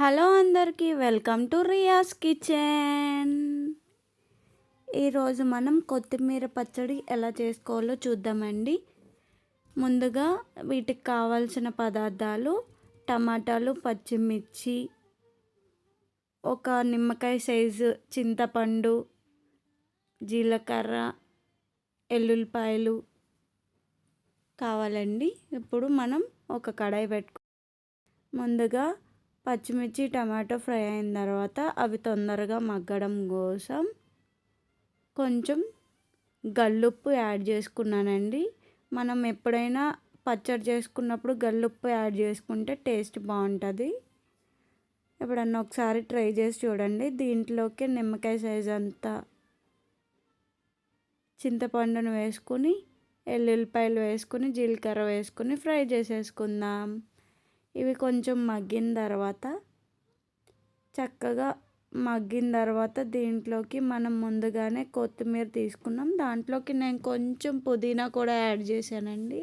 Hello అందరికీ welcome to రియాస్ kitchen. ఈరోజు మనం కొత్తిమీర పచ్చడి ఎలా చేసుకోవాలో చూద్దామండి. ముందుగా వీటికి కావాల్సిన పదార్థాలు టమాటాలు పచ్చిమిర్చి ఒక నిమ్మకాయ సైజు చింతపండు జీలకర్ర ఎల్లుల్లిపాయలు కావాలండి. ఇప్పుడు మనం ఒక కడాయి పెట్టుకో ముందుగా పచ్చిమిర్చి టమాటో ఫ్రై అయిన తర్వాత అవి తొందరగా మగ్గడం కోసం కొంచెం గల్లుప్పు యాడ్ చేసుకున్నానండి. మనం ఎప్పుడైనా పచ్చడి చేసుకున్నప్పుడు గల్లుప్పు యాడ్ చేసుకుంటే టేస్ట్ బాగుంటుంది. ఎప్పుడన్నా ఒకసారి ట్రై చేసి చూడండి. దీంట్లోకి నిమ్మకాయ సైజ్ అంతా చింతపండును వేసుకుని ఎల్లుల్లిపాయలు వేసుకుని జీలకర్ర వేసుకుని ఫ్రై చేసేసుకుందాం. ఇవి కొంచెం మగ్గిన తర్వాత చక్కగా మగ్గిన తర్వాత దీంట్లోకి మనం ముందుగానే కొత్తిమీర తీసుకున్నాం. దాంట్లోకి నేను కొంచెం పుదీనా కూడా యాడ్ చేశానండి.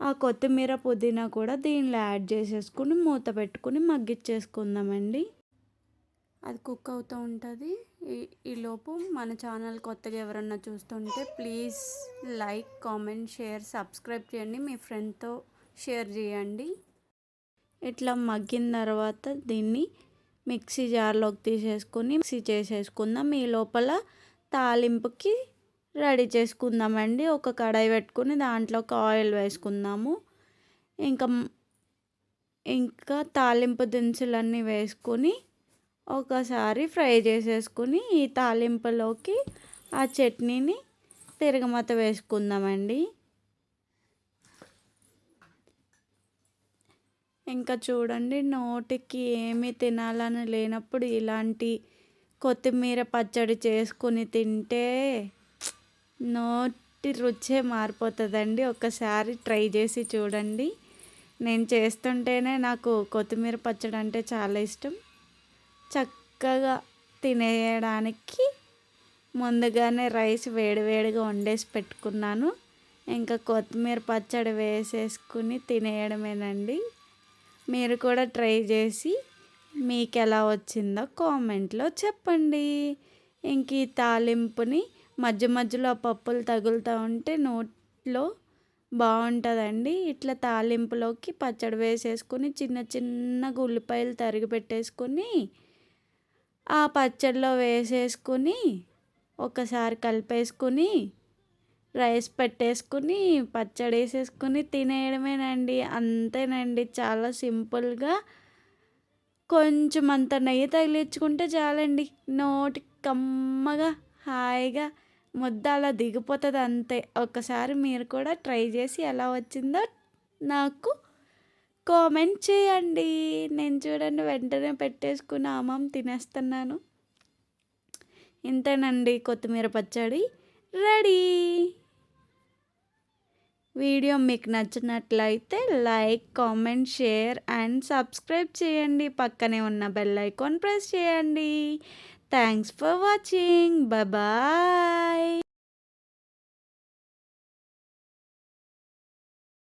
ఆ కొత్తిమీర పుదీనా కూడా దీనిలో యాడ్ చేసేసుకుని మూత పెట్టుకుని మగ్గిచ్చేసుకుందామండి. అది కుక్ అవుతూ ఉంటుంది. ఈ ఈలోపు మన ఛానల్ కొత్తగా ఎవరన్నా చూస్తుంటే please like comment share subscribe చేయండి. మీ ఫ్రెండ్తో షేర్ చేయండి. ఇట్లా మగ్గిన తర్వాత దీన్ని మిక్సీ జార్లోకి తీసేసుకొని మిక్సీ చేసేసుకుందాం. ఈ లోపల తాలింపుకి రెడీ చేసుకుందామండి. ఒక కడాయి పెట్టుకుని ఒక ఆయిల్ వేసుకుందాము. ఇంకా ఇంకా తాలింపు దినుసులన్నీ వేసుకొని ఒకసారి ఫ్రై చేసేసుకుని ఈ తాలింపులోకి ఆ చట్నీని తిరగమత వేసుకుందామండి. ఇంకా చూడండి నోటికి ఏమి తినాలని లేనప్పుడు ఇలాంటి కొత్తిమీర పచ్చడి చేసుకుని తింటే నోటి రుచే మారిపోతుందండి. ఒకసారి ట్రై చేసి చూడండి. నేను చేస్తుంటేనే నాకు కొత్తిమీర పచ్చడి అంటే చాలా ఇష్టం. చక్కగా తినేయడానికి ముందుగానే రైస్ వేడివేడిగా వండేసి పెట్టుకున్నాను. ఇంకా కొత్తిమీర పచ్చడి వేసేసుకుని తినేయడమేనండి. మీరు కూడా ట్రై చేసి మీకు ఎలా వచ్చిందో కామెంట్లో చెప్పండి. ఇంక ఈ తాలింపుని మధ్య మధ్యలో ఆ పప్పులు తగులుతూ ఉంటే నోట్లో బాగుంటుందండి. ఇట్లా తాలింపులోకి పచ్చడి వేసేసుకొని చిన్న చిన్నగా ఉల్లిపాయలు తరిగి పెట్టేసుకుని ఆ పచ్చడిలో వేసేసుకుని ఒకసారి కలిపేసుకుని రైస్ పెట్టేసుకుని పచ్చడి వేసేసుకుని తినేయడమేనండి. అంతేనండి. చాలా సింపుల్గా కొంచెం అంత నెయ్యి తగిలించుకుంటే చాలండి. నోటి కమ్మగా హాయిగా ముద్ద అలా దిగిపోతుంది అంతే. ఒకసారి మీరు కూడా ట్రై చేసి ఎలా వచ్చిందో నాకు కామెంట్ చేయండి. నేను చూడండి వెంటనే పెట్టేసుకుని ఆమం తినేస్తున్నాను. ఇంతేనండి. కొత్తిమీర పచ్చడి రెడీ. వీడియో మీకు నచ్చినట్లయితే like comment share and subscribe చేయండి. పక్కనే ఉన్న బెల్ ఐకాన్ ప్రెస్ చేయండి. Thanks for watching. బాయ్